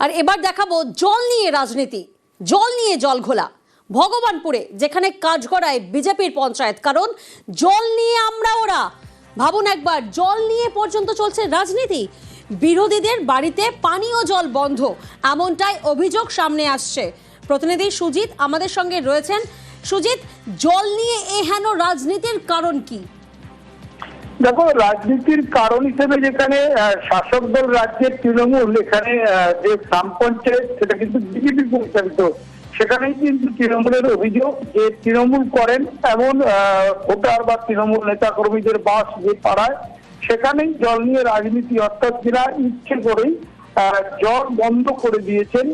আর এবার দেখাবো জল নিয়ে রাজনীতি। জল নিয়ে জল ঘোলা। ভগবানপুরে, যেখানে কাজগড়ায় বিজেপির পঞ্চায়েত, কারণ জল নিয়ে আমরা ওরা। ভাবুন একবার, জল নিয়ে পর্যন্ত চলছে রাজনীতি। বিরোধীদের বাড়িতে পানীয় জল বন্ধ, এমনটাই অভিযোগ সামনে আসছে। প্রতিনিধি সুজিত আমাদের সঙ্গে রয়েছেন। সুজিত, জল নিয়ে এ হেন রাজনীতির কারণ কি? দেখো, রাজনীতির কারণ হিসেবে যেখানে শাসক দল রাজ্যের তৃণমূল, এখানে যে গ্রাম পঞ্চায়েত সেটা কিন্তু বিজেপি পরিচালিত। সেখানেই কিন্তু তৃণমূলের অভিযোগ যে তৃণমূল করেন এমন ভোটার বা তৃণমূল নেতা কর্মীদের বাস যে পাড়ায়, সেখানেই জল নিয়ে রাজনীতি, অর্থাৎ যারা ইচ্ছে করেই জল বন্ধ করে দিয়েছেন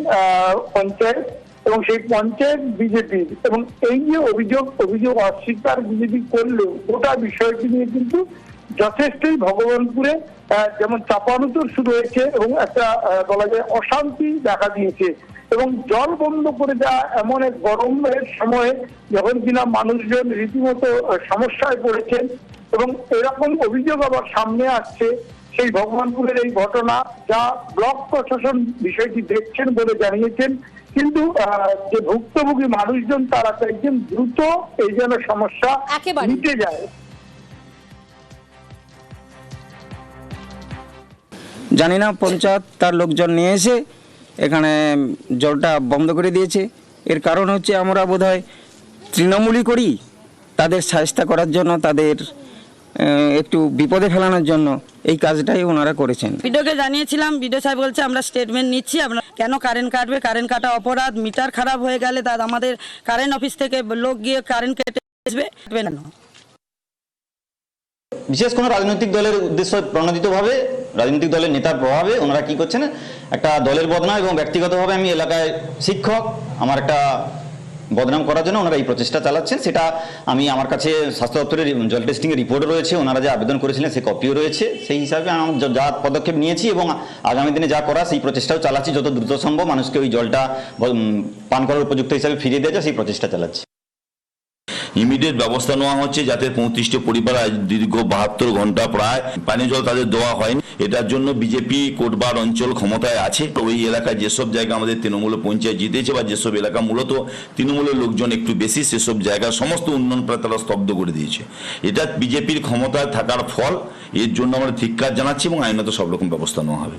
পঞ্চায়েত এবং সেই পঞ্চায়েত বিজেপির এবং এই যে অভিযোগ অভিযোগ অস্বীকার বিজেপি করলেও গোটা বিষয়টি নিয়ে কিন্তু যথেষ্টই ভগবানপুরে যেমন চাপানুতর শুরু হয়েছে এবং একটা বলা যায় অশান্তি দেখা দিয়েছে। এবং জল বন্ধ করে দেওয়া এমন এক গরমের সময়ে যখন কিনা মানুষজন রীতিমতো সমস্যায় পড়েছেন এবং এরকম অভিযোগ আবার সামনে আসছে সেই ভগবানপুরের এই ঘটনা যা ব্লক প্রশাসন বিষয়টি দেখছেন বলে জানিয়েছেন। কিন্তু আহ, যে ভুক্তভোগী মানুষজন তারা চাইছেন দ্রুত এই যেন সমস্যা। মিটে যায়। জানি না পঞ্চায়েত তার লোকজন নিয়ে এসে এখানে জলটা বন্ধ করে দিয়েছে। এর কারণ হচ্ছে আমরা বোধহয় তৃণমূলই করি তাদের সাহায্য করার জন্য তাদের একটু বিপদে ফেলানোর জন্য এই কাজটাই ওনারা করেছেন। বিডিওকে জানিয়েছিলাম বিডিও সাহেব বলছে আমরা স্টেটমেন্ট নিচ্ছি আমরা কেন কারেন্ট কাটবে? কারেন্ট কাটা অপরাধ মিটার খারাপ হয়ে গেলে তার আমাদের কারেন্ট অফিস থেকে লোক গিয়ে কারেন্ট কেটে আসবে কাটবে না। বিশেষ কোনো রাজনৈতিক দলের উদ্দেশ্য প্রণোদিতভাবে রাজনৈতিক দলের নেতার প্রভাবে ওনারা কি করছেন, একটা দলের বদনাম এবং ব্যক্তিগতভাবে আমি এলাকায় শিক্ষক, আমার একটা বদনাম করার জন্য ওনারা এই প্রচেষ্টা চালাচ্ছেন। সেটা আমি আমার কাছে স্বাস্থ্য দপ্তরের জল টেস্টিংয়ের রিপোর্টও রয়েছে, ওনারা যে আবেদন করেছিলেন সে কপিও রয়েছে। সেই হিসাবে আমি যা- পদক্ষেপ নিয়েছি এবং আগামী দিনে যা করা, সেই প্রচেষ্টাও চালাচ্ছি। যত দ্রুত সম্ভব মানুষকে ওই জলটা পান করার উপযুক্ত হিসাবে ফিরিয়ে দেওয়া যায়, সেই প্রচেষ্টা চালাচ্ছি। ইমিডিয়েট ব্যবস্থা নেওয়া হচ্ছে যাতে পঁয়ত্রিশটি পরিবার আজ দীর্ঘ বাহাত্তর ঘণ্টা প্রায় পানীয় জল তাদের দেওয়া হয়নি। এটার জন্য বিজেপি কোটবার অঞ্চল ক্ষমতায় আছে। ওই এলাকায় যেসব জায়গা আমাদের তৃণমূল পঞ্চায়েত জিতেছে বা যেসব এলাকা মূলত তৃণমূলের লোকজন একটু বেশি, সেসব জায়গার সমস্ত উন্নয়ন প্রায় তারা স্তব্ধ করে দিয়েছে। এটা বিজেপির ক্ষমতায় থাকার ফল। এর জন্য আমরা ধিক্কার জানাচ্ছি এবং আইনত সব রকম ব্যবস্থা নেওয়া হবে।